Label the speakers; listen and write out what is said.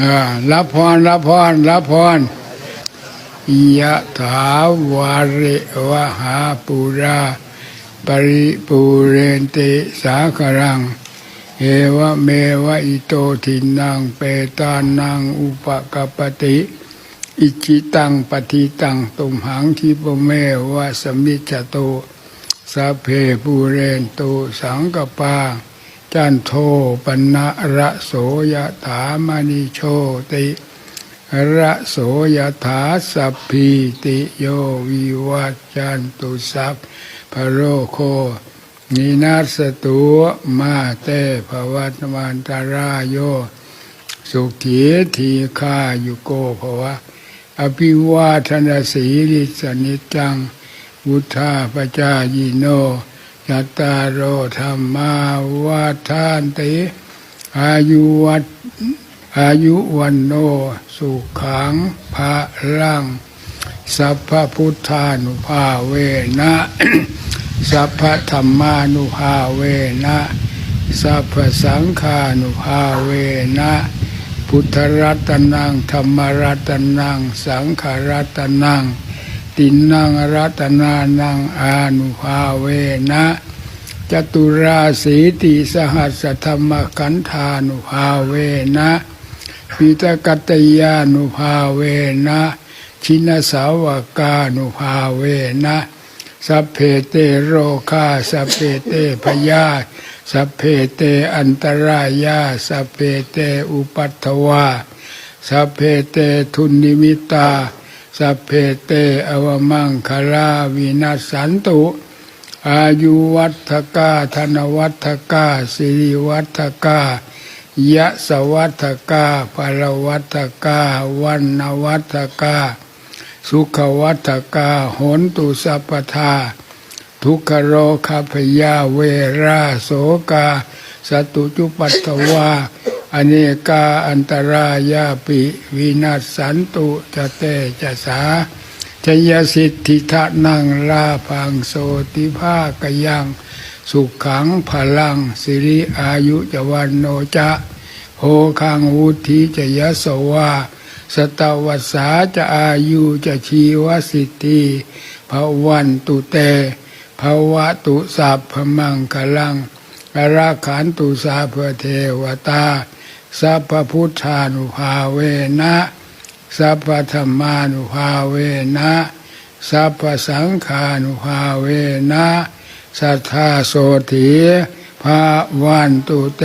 Speaker 1: อ่ารับพรรับพรรับพรยะถาวาริวหาปุราปริปุเรนติสาครังเอวะเมวะอิโตทินังเปตานังอุปกปปติ อิจิตังปฏิตังตุมหังทิปเมวะสมิจจโตสัพเพปูเรนโตสังกปา จันโทปนะระโสยถามณิโชติระโสยถาสัพพิติโยวิวัจจันตุสัพพโรโคนินาสตุมาเตภวัตวันตารายโย สุขีทีคายุโกภวะ อภิวาทนาสีริสนิจัง วุธาปจายิโน ยัตตารโอธรรมาวาทานติอายุวัตอายุวันโนสุขังภาลังสัพพพุทธานุภาเวนะ สัพพธรรมานุภาเวนะ สัพพสังฆานุภาเวนะ พุทธรัตนังธรรมรัตนัง สังขรัตนัง ตินังรัตนานังอานุภาเวนะจตุราสีติสหัสธรรมขันธานุภาเวนะปิตกัตยานุภาเวนะชินสาวกานุภาเวนะสัพเพเตโรคาสัพเพเตพยาสัพเพเตอันตรายาสัพเพเตอุปัตถวาสัพเพเตทุนนิมิตา สัพเพเตอวมังคลาวินัสสันตุ อายุวัฏกาธนวัฏกาสิริวัฏกายะสวัฏกาปรวัฏกาวันนวัฏกา สุขวัฏกาหนตุสัพพทาทุกขโรคาพยาเวราโสกา สตุจุปัตตวา อเนกาอันตรายาปิวินาสันตุจะเตจะสาชยสิทธิทะนังลาพังโสติภาคยัง สุขขังพลัง สิริอายุจวันโนจะโหคังวุธิจะยสวาสตวัสาจะอายุจะชีวสิทธิภวันตุเตภวะตุสัพพมังคลังอราขันตุสาเพเทวตา สัพพพุทธานุภาเวนะสัพพธรรมานุภาเวนะสัพพสังขานุภาเวนะสัทธาโสถีภาวันตุเต